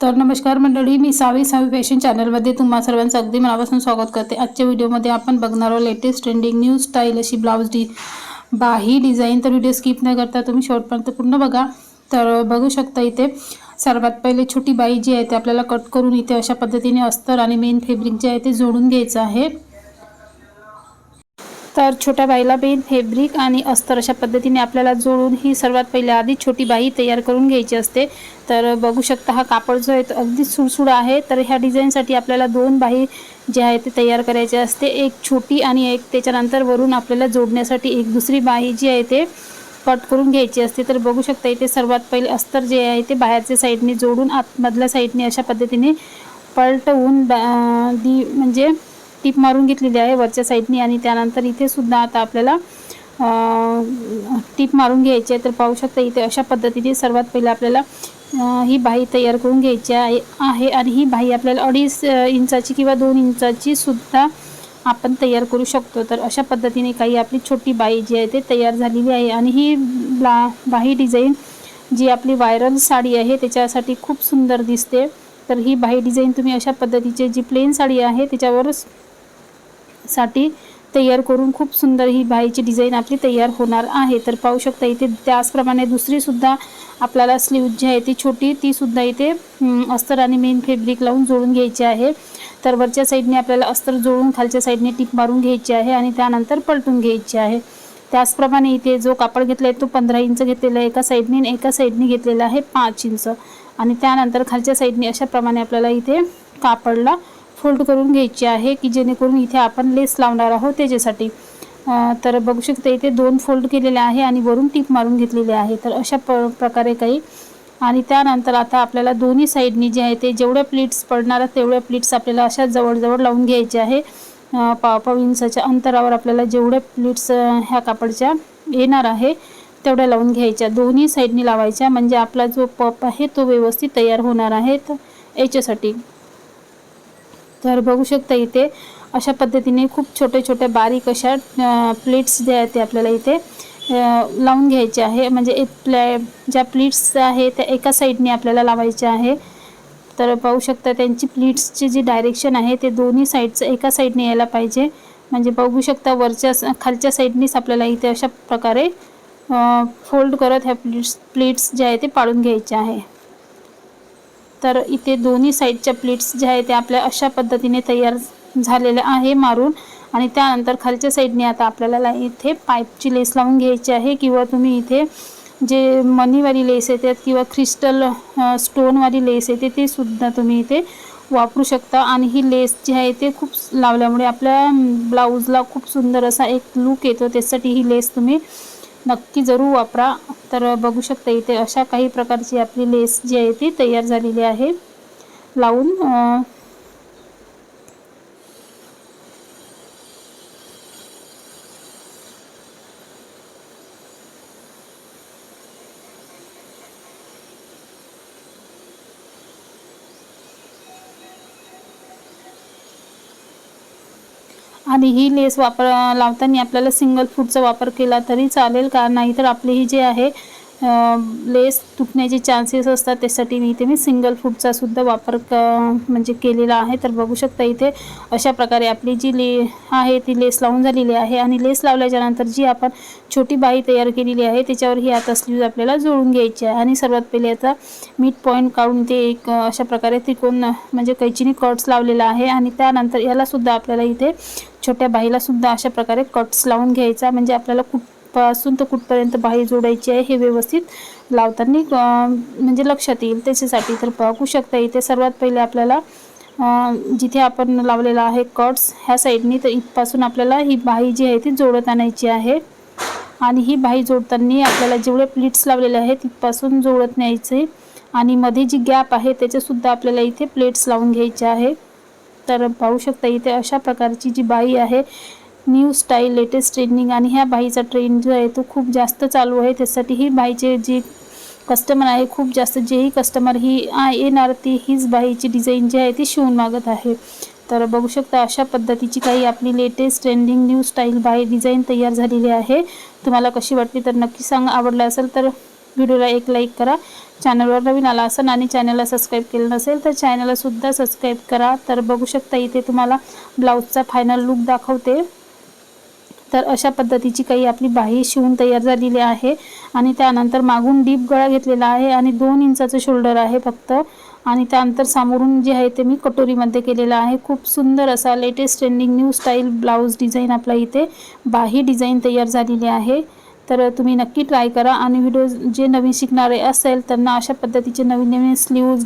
तर नमस्कार मंडळी मी सावी सावी फॅशन चॅनलमध्ये तुम्हा सर्वांचं अगदी मनापासून स्वागत करते. आजच्या व्हिडिओमध्ये आपण बघणार आहोत लेटेस्ट ट्रेंडिंग न्यू स्टाईल अशी ब्लाऊज डी बाही डिझाईन तर व्हिडिओ स्किप न करता तुम्ही शेवटपर्यंत पूर्ण बघा. तर बघू शकता इथे सर्वात पहिले छोटी बाई जी आहे ते आपल्याला कट करून इथे अशा पद्धतीने अस्तर आणि मेन फॅब्रिक जे आहे ते जोडून घ्यायचं आहे. तर छोट्या बाईला मेन फेब्रिक आणि अस्तर अशा पद्धतीने आपल्याला जोडून ही सर्वात पहिले आधी छोटी बाई तयार करून घ्यायची असते. तर बघू शकता हा कापड जो आहे तो अगदी सुडसुड आहे. तर ह्या डिझाईनसाठी आपल्याला दोन बाही जे आहे ते तयार करायचे असते. एक छोटी आणि एक त्याच्यानंतर वरून आपल्याला जोडण्यासाठी एक दुसरी बाही जी आहे ते कट करून घ्यायची असते. तर बघू शकता इथे सर्वात पहिले अस्तर जे आहे ते बाहेरच्या साईडने जोडून आतमधल्या साईडने अशा पद्धतीने पलटवून बा दी म्हणजे टीप मारून घेतलेली आहे वरच्या साईडनी आणि त्यानंतर इथे सुद्धा आता आपल्याला टीप मारून घ्यायची आहे. तर पाहू शकता इथे अशा पद्धतीने सर्वात पहिले आपल्याला ही बाही तयार करून घ्यायची आहे आहे आणि ही बाही आपल्याला अडीच इंचाची किंवा दोन इंचाची सुद्धा आपण तयार करू शकतो. तर अशा पद्धतीने काही आपली छोटी बाई जी आहे ते तयार झालेली आहे आणि ही ब्ला बाही डिझाईन जी आपली व्हायरल साडी आहे त्याच्यासाठी खूप सुंदर दिसते. तर ही बाही डिझाईन तुम्ही अशा पद्धतीचे जी प्लेन साडी आहे त्याच्यावर साठी तयार करून खूप सुंदर ही बाईची डिझाईन आपली तयार होणार आहे. तर पाहू शकता इथे त्याचप्रमाणे दुसरीसुद्धा आपल्याला स्लीव जी आहे ती छोटी तीसुद्धा इथे अस्तर आणि मेन फेब्रिक लावून जोडून घ्यायची आहे. तर वरच्या साईडने आपल्याला अस्तर जोडून खालच्या साईडने टिप मारून घ्यायची आहे आणि त्यानंतर पलटून घ्यायची आहे. त्याचप्रमाणे इथे जो कापड घेतला आहे तो पंधरा इंच घेतलेला आहे एका साईडने आणि एका साईडने घेतलेला आहे पाच इंच. आणि त्यानंतर खालच्या साईडने अशाप्रमाणे आपल्याला इथे कापडला फोल्ड करून घ्यायची आहे की जेणेकरून इथे आपण लेस लावणार आहोत त्याच्यासाठी. तर बघू शकता इथे दोन फोल्ड केलेले आहे आणि वरून टीप मारून घेतलेले आहे. तर अशा प प्रकारे काही. आणि त्यानंतर आता आपल्याला दोन्ही साईडनी जे आहे ते जेवढ्या प्लीट्स पडणार तेवढ्या प्लीट्स आपल्याला अशा जवळजवळ लावून घ्यायचे आहे. पाव पाव इंचाच्या अंतरावर आपल्याला जेवढ्या प्लीट्स ह्या कापडच्या येणार आहे तेवढ्या लावून घ्यायच्या. दोन्ही साईडनी लावायच्या. म्हणजे आपला जो पप आहे तो व्यवस्थित तयार होणार आहे तर याच्यासाठी. तर बघू शकता इथे. अशा पद्धतीने खूप छोटे छोटे बारीक अशा प्लेट्स ज्या आहेत ते आपल्याला इथे लावून घ्यायचे आहे. म्हणजे एक प्लॅ ज्या प्लीट्स आहे त्या एका साईडने आपल्याला लावायच्या आहे. तर पाहू शकता त्यांची प्लीट्सची जी डायरेक्शन आहे ते दोन्ही साईडचं एका साईडने यायला पाहिजे. म्हणजे बघू शकता वरच्या खालच्या साईडनेच आपल्याला इथे अशा प्रकारे फोल्ड करत ह्या प्लीट्स प्लीट्स ज्या आहे ते पाडून घ्यायचे आहे. तर इथे दोन्ही साईडच्या प्लेट्स ज्या आहेत त्या आपल्या अशा पद्धतीने तयार झालेल्या आहे मारून. आणि त्यानंतर खालच्या साईडने आता आपल्याला इथे पाईपची लेस लावून घ्यायची आहे किंवा तुम्ही इथे जे मनीवाली लेस येते किंवा क्रिस्टल स्टोनवाली लेस येते ते सुद्धा तुम्ही इथे वापरू शकता. आणि ही लेस जी आहे ते खूप लावल्यामुळे आपल्या ब्लाऊजला खूप सुंदर असा एक लूक येतो. त्यासाठी ही लेस तुम्ही नक्की जरूर वापरा. तर बघू शकता इथे अशा काही प्रकारची आपली लेस जी आहे ती तयार झालेली आहे. लावून आणि ही लेस वापर लावताना आपल्याला सिंगल फूटचा वापर केला तरी चालेल. का नाहीतर आपली ही जे आहे लेस तुटण्याचे चान्सेस असतात. त्यासाठी मी इथे मी सिंगल फूटचा सुद्धा वापर क म्हणजे केलेला आहे. तर बघू शकता इथे अशा प्रकारे आपली जी ले आहे ती लेस लावून झालेली आहे. आणि लेस लावल्याच्यानंतर जी आपण छोटी बाई तयार केलेली आहे त्याच्यावर ही आता स्लीव आपल्याला जोडून घ्यायची आहे. आणि सर्वात पहिले आता मीट पॉईंट काढून ते एक अशा प्रकारे त्रिकोण म्हणजे कैचीने कट्स लावलेला आहे. आणि त्यानंतर यालासुद्धा आपल्याला इथे छोट्या बाईला सुद्धा अशा प्रकारे कट्स लावून घ्यायचा. म्हणजे आपल्याला कुठपासून तर कुठपर्यंत बाई जोडायची आहे हे व्यवस्थित लावताना म्हणजे लक्षात येईल. त्याच्यासाठी तर बघू शकता इथे सर्वात पहिले आपल्याला जिथे आपण लावलेला आहे कट्स ह्या साईडनी तर इथपासून आपल्याला ही बाई जी आहे ती जोडत आणायची आहे. आणि ही बाई जोडताना आपल्याला जेवढे प्लेट्स लावलेले आहेत तिथपासून जोडत न्यायचे. आणि मध्ये जी गॅप आहे त्याच्यासुद्धा आपल्याला इथे प्लेट्स लावून घ्यायचे आहे. तर पाहू शकता इथे अशा प्रकारची जी बाई आहे न्यू स्टाईल लेटेस्ट ट्रेंडिंग आणि ह्या बाईचा ट्रेंड जो आहे तो खूप जास्त चालू आहे. त्यासाठी ही बाईचे जे कस्टमर आहे खूप जास्त जेही कस्टमर ही येणार ती हीच बाईची डिझाईन जी आहे ती शिवून मागत आहे. तर बघू शकता अशा पद्धतीची काही आपली लेटेस्ट ट्रेंडिंग न्यू स्टाईल बाई डिझाईन तयार झालेली आहे. तुम्हाला कशी वाटली तर नक्की सांगा. आवडलं असेल तर व्हिडिओला एक लाईक करा. चॅनलवर नवीन आला असेल आणि चॅनलला सबस्क्राईब केलं नसेल तर चॅनललासुद्धा सबस्क्राईब करा. तर बघू शकता इथे तुम्हाला ब्लाऊजचा फायनल लुक दाखवते. तर अशा पद्धतीची काही आपली बाही शिवून तयार झालेली आहे. आणि त्यानंतर मागून डीप गळा घेतलेला आहे आणि दोन इंचाचं शोल्डर आहे फक्त. आणि त्यानंतर सामोरून जे आहे ते मी कटोरीमध्ये केलेलं आहे. खूप सुंदर असा latest trending new style blouse design आपल्या इथे बाही डिझाईन तयार झालेली आहे. तर तुम्ही नक्की ट्राय करा. आणि व्हिडिओ जे नवीन शिकणारे असेल त्यांना अशा पद्धतीचे नवीन नवीन स्लीव्ज